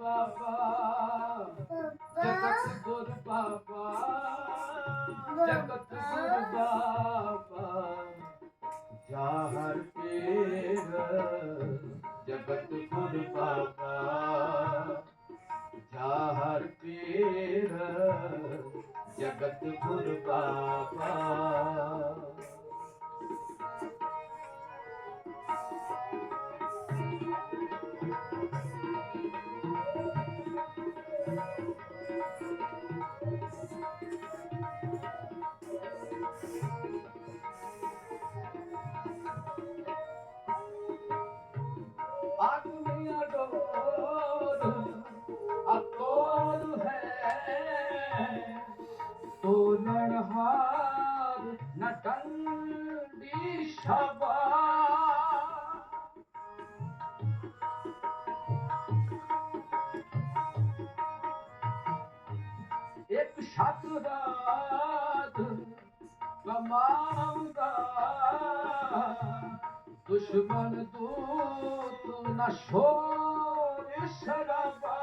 ਬਾਬਾ, ਜਗਤ ਗੁਰ ਬਾਬਾ, ਜਗਤ ਗੁਰ ਬਾਬਾ। ਜਾਹਰ ਪੀਰ, ਜਗਤ ਗੁਰ ਬਾਬਾ। ਜਾਹਰ ਪੀਰ, ਜਗਤ ਗੁਰ ਬਾਬਾ। আমার না কান্দি সবার। এক সাতরাত কমাউগা দুশ্মন দূত না শোর শরাবা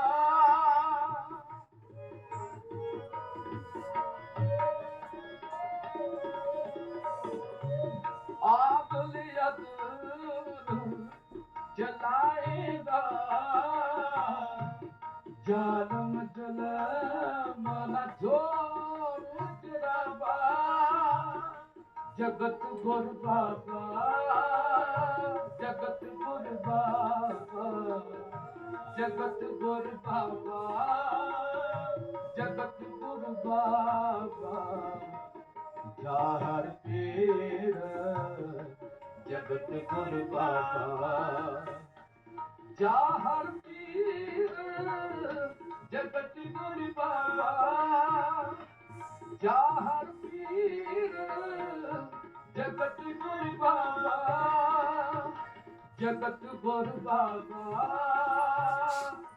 ਜਾਲਮ ਜਲਮ ਨਾ ਜੋਰ ਜਰਾਬਾ ਜਗਤ ਗੁਰ ਬਾਬਾ, ਜਗਤ ਗੁਰ ਬਾਬਾ। ਜਗਤ ਗੁਰ ਬਾਬਾ, ਜਗਤ ਗੁਰ ਬਾਬਾ। ਜਾਹਰ ਪੀਰ, ਜਗਤ ਗੁਰ ਬਾਬਾ। ਜਾਹਰ ਪੀਰ ਜਗਤ ਗੁਰ ਬਾਬਾ,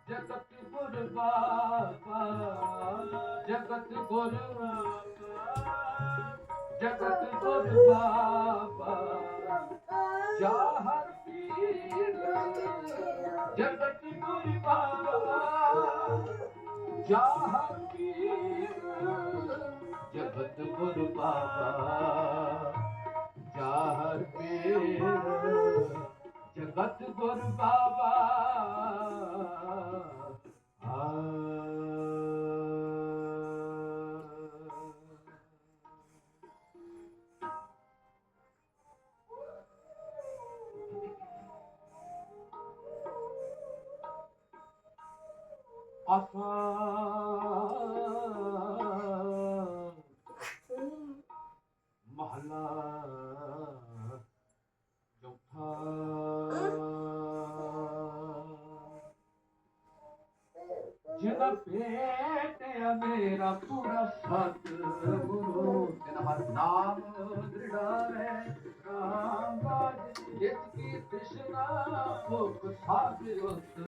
ਜਗਤ ਗੁਰ ਬਾਬਾ, ਜਗਤ ਗੁਰ ਬਾਬਾ, ਜਗਤ ਗੁਰ ਬਾਬਾ। ਜਾਹਰ ਪੀਰ, ਜਗਤ ਗੁਰ ਬਾਬਾ। ਜਾਹਰ ਪੀਰ, ਜਗਤ ਗੁਰ ਬਾਬਾ। ਜਗਤ ਗੁਰ ਬਾਬਾ ਜਿਹਦਾ ਭੇਟਿਆ ਮੇਰਾ ਪੂਰਾ ਸਤ ਗੁਰੂ ਇਹਦਾ ਨਾਮ ਦ੍ਰਿੜਾਵੇ ਰਾਮ ਬਾਜ। ਜਿਤ ਕੀ ਤ੍ਰਿਸ਼ਨਾ ਭੁਖ ਸਾਗਰ